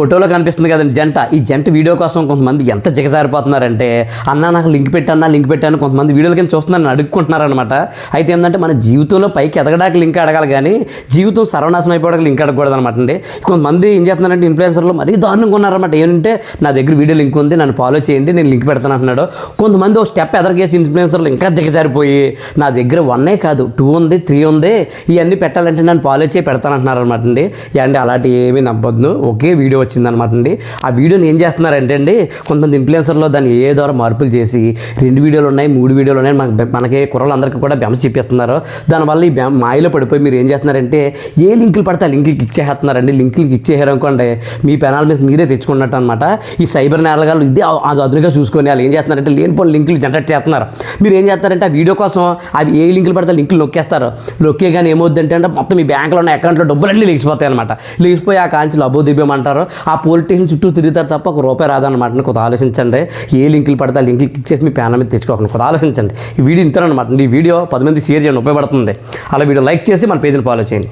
ఫోటోలో కనిపిస్తుంది కదండి జంట. ఈ జంట వీడియో కోసం కొంతమంది ఎంత జిగజారిపోతున్నారంటే అన్న నాకు లింక్ పెట్టన్నా లింక్ పెట్టాను కొంతమంది వీడియోల కింద చూస్తున్నారని అడుక్కుంటున్నారనమాట అయితే ఏంటంటే మన జీవితంలో పైకి ఎదగడానికి లింక్ అడగాలి కానీ జీవితం సర్వనాశనం అయిపోవడానికి లింక్ అడగకూడదు అనమాట అండి. కొంతమంది ఏం చేస్తున్నారంటే ఇన్ఫ్లుయెన్సర్లు మరీ దారుణంగా ఉన్నారన్నమాట. ఏంటంటే నా దగ్గర వీడియో లింక్ ఉంది నన్ను ఫాలో చేయండి నేను లింక్ పెడతాను అంటున్నాడు. కొంతమంది ఒక స్టెప్ ఎదరికేసి ఇన్ఫ్లుయెన్సర్లు ఇంకా దిగజారిపోయి నా దగ్గర వన్నే కాదు టూ ఉంది త్రీ ఉంది ఇవన్నీ పెట్టాలంటే నన్ను ఫాలో చేయి పెడతాను అంటున్నారు అనమాట అండి. అండి అలాంటి ఏమీ నమ్మొద్దు. ఒకే వీడియో వచ్చిందనమాట అండి. ఆ వీడియోని ఏం చేస్తున్నారంటే అండి కొంతమంది ఇన్ఫ్లుయెన్సర్లో దాన్ని ఏ ద్వారా మార్పులు చేసి రెండు వీడియోలు ఉన్నాయి మూడు వీడియోలు ఉన్నాయి మనకి మనకి కుర్రలందరికీ కూడా బెమ్మ చెప్పేస్తున్నారు. దానివల్ల ఈ బెమ్మ మాయలో పడిపోయి మీరు ఏం చేస్తున్నారంటే ఏ లింకులు పడితే ఆ లింకులు క్లిక్ చేస్తున్నారండి లింకులు క్లిక్ చేశారు మీ పెనాల మీద మీరే తెచ్చుకున్నట్టు అనమాట ఈ సైబర్ నేరగాలు ఇది అది అదునుగా చూసుకొని వాళ్ళు ఏం చేస్తున్నారంటే లేనిపోని లింకులు జనరేట్ చేస్తున్నారు. మీరు ఏం చేస్తారంటే ఆ వీడియో కోసం అవి ఏ లింకులు పడితే లింకులు నొక్కేస్తారు. నొక్కే కానీ ఏమవుద్దంటే అంటే మొత్తం మీ బ్యాంకులో ఉన్న అకౌంట్లో డబ్బులన్నీ లేచిపోతాయి అనమాట లేచిపోయి ఆ కాంచులు అబ్బో అంటారు ఆ పోలీస్ స్టేషన్ చుట్టూ తిరుగుతారు తప్ప ఒక రూపాయి రాదన్నమాట. కొంత ఆలోచించండి. ఏ లింకులు పడితే ఆ లింకులు క్లిక్ చేసి మీ ప్యాన్ మీద తెచ్చుకోకండి. కొంత ఆలోచించండి. ఈ వీడియో ఇంతనమాట ఈ వీడియో పది మంది షేర్ చేయండి ఉపయోగపడుతుంది. అలా వీడియో లైక్ చేసి మన పేజీని ఫాలో చేయండి.